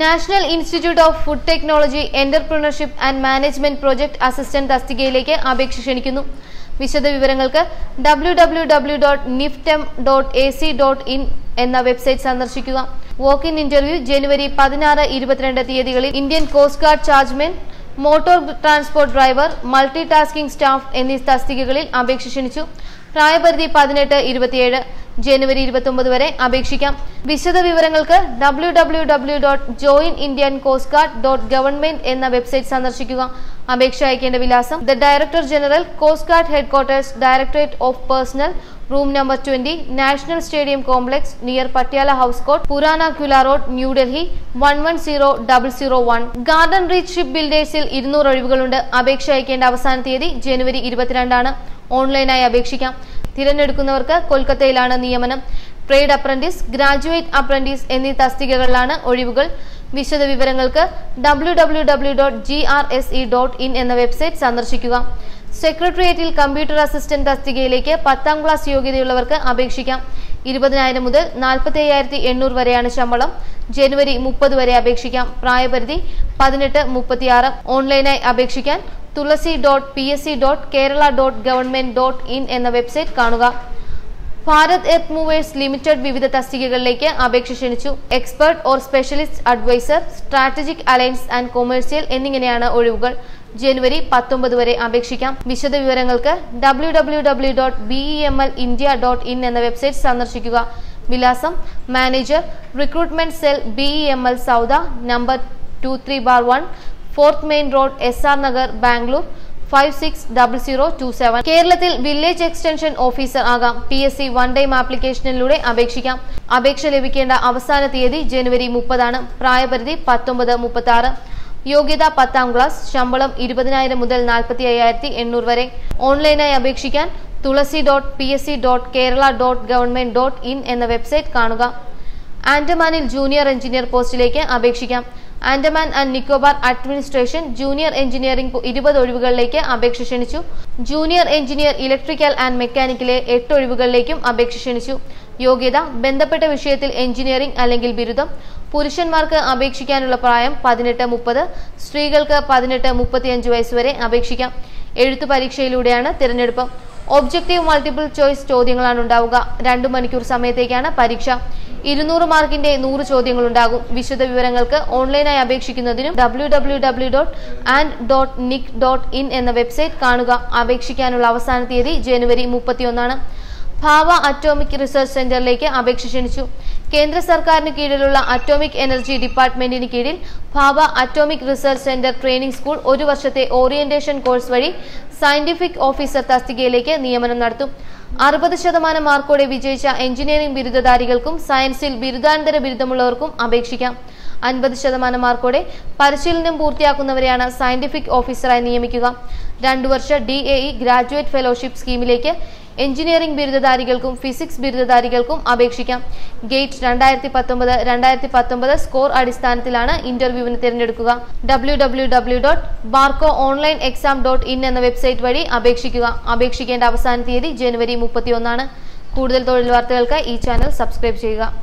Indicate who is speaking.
Speaker 1: National institute of food technology entrepreneurship and management project assistant തസ്തികയിലേക്ക് അപേക്ഷ ക്ഷണിക്കുന്നു. വിശദ വിവരങ്ങൾക്ക് W W W dot NIFTEM dot A C dot in എന്ന website സന്ദർശിക്കുക. വോക്ക് ഇൻ ഇന്റർവ്യൂ ജനുവരി പതിനാറ് ഇരുപത്തിരണ്ട് തീയതികളിൽ Indian coast guard chargeman motor transport driver multi tasking staff എന്നീ തസ്തികകളിൽ അപേക്ഷ ക്ഷണിച്ചു. പ്രായപരിധി പതിനെട്ട് ഇരുപത്തിയേഴ്. ജനുവരി ഇരുപത്തൊമ്പത് വരെ അപേക്ഷിക്കാം. വിശദ വിവരങ്ങൾക്ക് W W W dot join Indian coast guard dot government എന്ന വെബ്സൈറ്റ് സന്ദർശിക്കുക. അപേക്ഷ അയക്കേണ്ട വിലാസം the director general coast guard headquarters directorate of personnel room number twenty national stadium complex near Patiala house coat Purana Qila road New Delhi one one zero double zero one garden reach ship ബിൽഡേഴ്സിൽ ഇരുന്നൂറ് ഒഴിവുകളുണ്ട്. അപേക്ഷ അയക്കേണ്ട അവസാന തീയതി ജനുവരി ഇരുപത്തിരണ്ടാണ്. ഓൺലൈനായി അപേക്ഷിക്കാം. തിരഞ്ഞെടുക്കുന്നവർക്ക് കൊൽക്കത്തയിലാണ് നിയമനം. ട്രേഡ് അപ്രന്റീസ് ഗ്രാജുവേറ്റ് അപ്രന്റീസ് എന്നീ തസ്തികകളിലാണ് ഒഴിവുകൾ. വിശദ വിവരങ്ങൾക്ക് W W W dot G R S E dot in എന്ന വെബ്സൈറ്റ് സന്ദർശിക്കുക. സെക്രട്ടേറിയറ്റിൽ കമ്പ്യൂട്ടർ അസിസ്റ്റന്റ് തസ്തികയിലേക്ക് പത്താം ക്ലാസ് യോഗ്യതയുള്ളവർക്ക് അപേക്ഷിക്കാം. ഇരുപതിനായിരം മുതൽ നാൽപ്പത്തി അയ്യായിരത്തി എണ്ണൂറ് വരെയാണ് ശമ്പളം. ജനുവരി മുപ്പത് വരെ അപേക്ഷിക്കാം. പ്രായപരിധി പതിനെട്ട് മുപ്പത്തിയാറ്. ഓൺലൈനായി അപേക്ഷിക്കാൻ Thulasi dot P S C dot Kerala dot government dot in എന്ന വെബ്സൈറ്റ് കാണുക. ഭാരത് എർത്ത് മൂവേഴ്സ് ലിമിറ്റഡ് വിവിധ തസ്തികകളിലേക്ക് അപേക്ഷ ക്ഷണിച്ചു. Expert or specialist advisor strategic alliance and commercial എന്നിങ്ങനെയാണ് ഒഴിവുകൾ. ജനുവരി പത്തൊമ്പത് വരെ അപേക്ഷിക്കാം. വിശദ വിവരങ്ങൾക്ക് W W W dot B M L India dot in എന്ന വെബ്സൈറ്റ് സന്ദർശിക്കുക. വിലാസം manager recruitment cell B E M L Soudha number two three bar one fourth main road S R Nagar Bangalore five six double zero two seven കേരളത്തിൽ village extension officer ആകാം. P S C one time ആപ്ലിക്കേഷനിലൂടെ അപേക്ഷിക്കാം. അപേക്ഷ ലഭിക്കേണ്ട അവസാന തീയതി ജനുവരി മുപ്പതാണ്. പ്രായപരിധി പത്തൊമ്പത് മുപ്പത്തി ആറ് യോഗ്യത പത്താം ക്ലാസ്. ശമ്പളം ഇരുപതിനായിരം മുതൽ നാൽപ്പത്തി അയ്യായിരത്തി എണ്ണൂറ് വരെ. ഓൺലൈനായി അപേക്ഷിക്കാൻ Thulasi dot P S C dot Kerala dot government dot in എന്ന വെബ്സൈറ്റ് കാണുക. ആൻഡമാനിൽ ജൂനിയർ എഞ്ചിനീയർ പോസ്റ്റിലേക്ക് അപേക്ഷിക്കാം. Andaman and Nicobar administration junior engineering ഇരുപത് ഒഴിവുകളിലേക്ക് അപേക്ഷ ക്ഷണിച്ചു. ജൂനിയർ എഞ്ചിനീയർ ഇലക്ട്രിക്കൽ ആൻഡ് മെക്കാനിക്കിലെ എട്ട് ഒഴിവുകളിലേക്കും അപേക്ഷ ക്ഷണിച്ചു. യോഗ്യത ബന്ധപ്പെട്ട വിഷയത്തിൽ എഞ്ചിനീയറിംഗ് അല്ലെങ്കിൽ ബിരുദം പുരുഷന്മാർക്ക് അപേക്ഷിക്കാനുള്ള പ്രായം പതിനെട്ട് മുപ്പത് സ്ത്രീകൾക്ക് പതിനെട്ട് മുപ്പത്തിയഞ്ച് വയസ്സുവരെ അപേക്ഷിക്കാം. എഴുത്തു പരീക്ഷയിലൂടെയാണ് തിരഞ്ഞെടുപ്പ്. ഒബ്ജക്റ്റീവ് മൾട്ടിപ്പിൾ ചോയ്സ് ചോദ്യങ്ങളാണ് ഉണ്ടാവുക. രണ്ടു മണിക്കൂർ സമയത്തേക്കാണ് പരീക്ഷ. ഇരുന്നൂറ് മാർക്കിന്റെ നൂറ് ചോദ്യങ്ങൾ ഉണ്ടാകും വിശദ വിവരങ്ങൾക്ക് ഓൺലൈനായി അപേക്ഷിക്കുന്നതിനും W W W dot and dot NIC dot in എന്ന വെബ്സൈറ്റ് കാണുക. അപേക്ഷിക്കാനുള്ള അവസാന തീയതി ജനുവരി മുപ്പത്തിയൊന്നാണ്. ഭാവ അറ്റോമിക് റിസർച്ച് സെന്ററിലേക്ക് അപേക്ഷ ക്ഷണിച്ചു. കേന്ദ്ര സർക്കാരിന് കീഴിലുള്ള അറ്റോമിക് എനർജി ഡിപ്പാർട്ട്മെന്റിന് കീഴിൽ Bhabha atomic research centre training school ഒരു വർഷത്തെ ഓറിയന്റേഷൻ കോഴ്സ് വഴി സയന്റിഫിക് ഓഫീസർ തസ്തികയിലേക്ക് നിയമനം നടത്തും. അറുപത് ശതമാനം മാർക്കോടെ വിജയിച്ച എഞ്ചിനീയറിംഗ് ബിരുദധാരികൾക്കും സയൻസിൽ ബിരുദാനന്തര ബിരുദമുള്ളവർക്കും അപേക്ഷിക്കാം. അൻപത് ശതമാനം മാർക്കോടെ പരിശീലനം പൂർത്തിയാക്കുന്നവരെയാണ് സയന്റിഫിക് ഓഫീസറായി നിയമിക്കുക. രണ്ടു വർഷ D A E graduate fellowship സ്കീമിലേക്ക് engineering ബിരുദധാരികൾക്കും ഫിസിക്സ് ബിരുദധാരികൾക്കും അപേക്ഷിക്കാം. ഗേറ്റ് രണ്ടായിരത്തി പത്തൊമ്പത് രണ്ടായിരത്തി പത്തൊമ്പത് സ്കോർ അടിസ്ഥാനത്തിലാണ് ഇന്റർവ്യൂവിന് തിരഞ്ഞെടുക്കുക. W W W dot BARC online exam dot in എന്ന വെബ്സൈറ്റ് വഴി അപേക്ഷിക്കുക. അപേക്ഷിക്കേണ്ട അവസാന തീയതി ജനുവരി മുപ്പത്തിയൊന്നാണ്. കൂടുതൽ തൊഴിൽ വാർത്തകൾക്ക് ഈ ചാനൽ സബ്സ്ക്രൈബ് ചെയ്യുക.